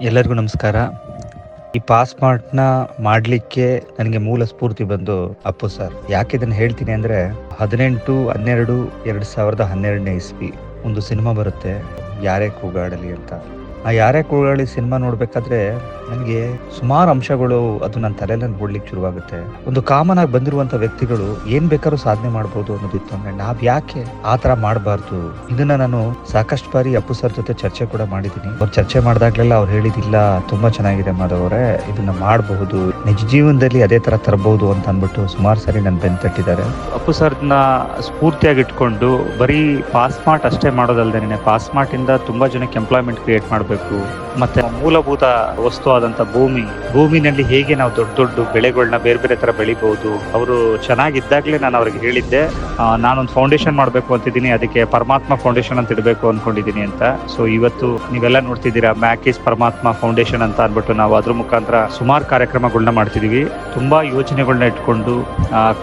ಎಲ್ಲರಿಗೂ ನಮಸ್ಕಾರ. ಈ ಪಾಸ್ಮಾರ್ಟ್ನ ಮಾಡಲಿಕ್ಕೆ ನನಗೆ ಮೂಲ ಸ್ಫೂರ್ತಿ ಬಂದು ಅಪ್ಪು ಸರ್. ಯಾಕೆ ಇದನ್ನು ಹೇಳ್ತೀನಿ ಅಂದರೆ ಹದಿನೆಂಟು, ಹನ್ನೆರಡು, ಎರಡು ಸಾವಿರದ ಹನ್ನೆರಡನೇ ಇಸ್ವಿ ಒಂದು ಸಿನಿಮಾ ಬರುತ್ತೆ ಯಾರೇ ಕೂಗಾಡಲಿ ಅಂತ. ಆ ಯಾರೇ ಕೂಗಾಡಲಿ ಸಿನಿಮಾ ನೋಡ್ಬೇಕಾದ್ರೆ ನನಗೆ ಸುಮಾರು ಅಂಶಗಳು ಅದು ನನ್ನ ತಲೆಯಲ್ಲಿ ಓಡ್ಲಿಕ್ಕೆ ಶುರುವಾಗುತ್ತೆ. ಒಂದು ಕಾಮನ್ ಆಗಿ ಬಂದಿರುವಂತ ವ್ಯಕ್ತಿಗಳು ಏನ್ ಬೇಕಾದ್ರೂ ಸಾಧನೆ ಮಾಡಬಹುದು ಅನ್ನೋದಿತ್ತು ಅಂದ್ರೆ ನಾವ್ ಯಾಕೆ ಆ ತರ ಮಾಡಬಾರ್ದು? ಇದನ್ನ ನಾನು ಸಾಕಷ್ಟು ಬಾರಿ ಅಪ್ಪು ಸರ್ ಜೊತೆ ಚರ್ಚೆ ಕೂಡ ಮಾಡಿದ್ದೀನಿ. ಅವ್ರು ಚರ್ಚೆ ಮಾಡಿದಾಗ್ಲೆಲ್ಲ ಅವ್ರು ಹೇಳಿದಿಲ್ಲ ತುಂಬಾ ಚೆನ್ನಾಗಿದೆ ಮಾಧವರೇ ಇದನ್ನ ಮಾಡಬಹುದು, ನಿಜ ಜೀವನದಲ್ಲಿ ಅದೇ ತರ ತರಬಹುದು ಅಂತ ಅಂದ್ಬಿಟ್ಟು ಸುಮಾರು ಸರಿ ನನ್ ಬೆನ್ ತಟ್ಟಿದ್ದಾರೆ. ಅಪ್ಪು ಸರ್ನ ಸ್ಫೂರ್ತಿಯಾಗಿ ಇಟ್ಕೊಂಡು ಬರೀ ಪಾಸ್ಮಾರ್ಟ್ ಅಷ್ಟೇ ಮಾಡೋದಲ್ದೇನೆ ಪಾಸ್ಮಾರ್ಟ್ ಇಂದ ತುಂಬಾ ಜನಕ್ಕೆ ಎಂಪ್ಲಾಯ್ಮೆಂಟ್ ಕ್ರಿಯೇಟ್ ಮಾಡಬೇಕು, ಮತ್ತೆ ಮೂಲಭೂತ ವಸ್ತು ಆದಂತ ಭೂಮಿ, ಭೂಮಿನಲ್ಲಿ ಹೇಗೆ ನಾವು ದೊಡ್ಡ ದೊಡ್ಡ ಬೆಳೆಗಳನ್ನ ಬೇರೆ ಬೇರೆ ತರ ಬೆಳಿಬಹುದು, ಅವರು ಚೆನ್ನಾಗಿದ್ದಾಗ್ಲೇ ನಾನು ಅವ್ರಿಗೆ ಹೇಳಿದ್ದೆ. ನಾನೊಂದು ಫೌಂಡೇಶನ್ ಮಾಡಬೇಕು ಅಂತಿದ್ದೀನಿ, ಅದಕ್ಕೆ ಪರಮಾತ್ಮ ಫೌಂಡೇಶನ್ ಅಂತ ಇಡಬೇಕು ಅನ್ಕೊಂಡಿದ್ದೀನಿ ಅಂತ. ಸೊ ಇವತ್ತು ನೀವೆಲ್ಲ ನೋಡ್ತಿದ್ದೀರಾ, ಮ್ಯಾಕಿಸ್ ಪರಮಾತ್ಮ ಫೌಂಡೇಶನ್ ಅಂತ ಅಂದ್ಬಿಟ್ಟು ನಾವು ಅದ್ರ ಮುಖಾಂತರ ಸುಮಾರು ಕಾರ್ಯಕ್ರಮಗಳನ್ನ ಮಾಡ್ತಿದೀವಿ. ತುಂಬಾ ಯೋಜನೆಗಳನ್ನ ಇಟ್ಕೊಂಡು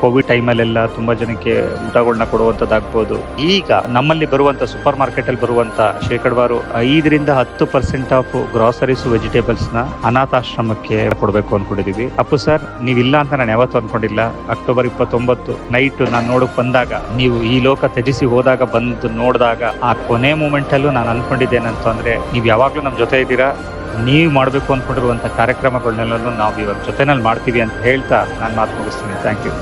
ಕೋವಿಡ್ ಟೈಮಲ್ಲೆಲ್ಲ ತುಂಬಾ ಜನಕ್ಕೆ ಊಟಗಳನ್ನ ಕೊಡುವಂತದ್ದಾಗ್ಬೋದು. ಈಗ ನಮ್ಮಲ್ಲಿ ಬರುವಂತ ಸೂಪರ್ ಮಾರ್ಕೆಟ್ ಅಲ್ಲಿ ಬರುವಂತ ಶೇಕಡವಾರು ಐದರಿಂದ ಹತ್ತು ಪರ್ಸೆಂಟ್ ಆಫ್ ಗ್ರಾಸರೀಸ್ನ ಅನಾಥಾಶ್ರಮಕ್ಕೆ ಕೊಡಬೇಕು ಅನ್ಕೊಂಡಿದೀವಿ. ಅಪ್ಪು ಸರ್, ನೀವಿಲ್ಲ ಅಂತ ನಾನು ಯಾವತ್ತು ಅನ್ಕೊಂಡಿಲ್ಲ. ಅಕ್ಟೋಬರ್ ಇಪ್ಪತ್ತೊಂಬತ್ತು ನೈಟ್ ನಾನು ನೋಡಕ್ ಬಂದಾಗ, ನೀವು ಈ ಲೋಕ ತ್ಯಜಿಸಿ ಹೋದಾಗ, ಬಂದು ನೋಡಿದಾಗ, ಆ ಕೊನೆ ಮೂಮೆಂಟ್ ಅಲ್ಲೂ ನಾನು ಅನ್ಕೊಂಡಿದ್ದೇನಂತ ಅಂದ್ರೆ, ನೀವು ಯಾವಾಗ್ಲೂ ನಮ್ಮ ಜೊತೆ ಇದ್ದೀರಾ? ನೀವು ಮಾಡಬೇಕು ಅನ್ಕೊಂಡಿರುವಂತ ಕಾರ್ಯಕ್ರಮಗಳನ್ನೆಲ್ಲೂ ನಾವು ಇವಾಗ ಜೊತೆನಲ್ಲಿ ಮಾಡ್ತೀವಿ ಅಂತ ಹೇಳ್ತಾ ನಾನು ಮಾತು ಮುಗಿಸ್ತೀನಿ. Thank you